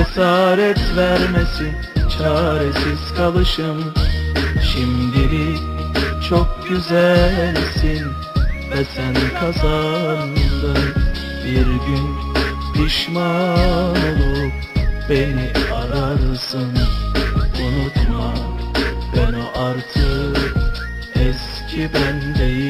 cesaret vermesi çaresiz kalışım. Şimdilik çok güzelsin ve sen kazandın. Bir gün pişman olup beni ararsın. Unutma ben o artık eski ben değilim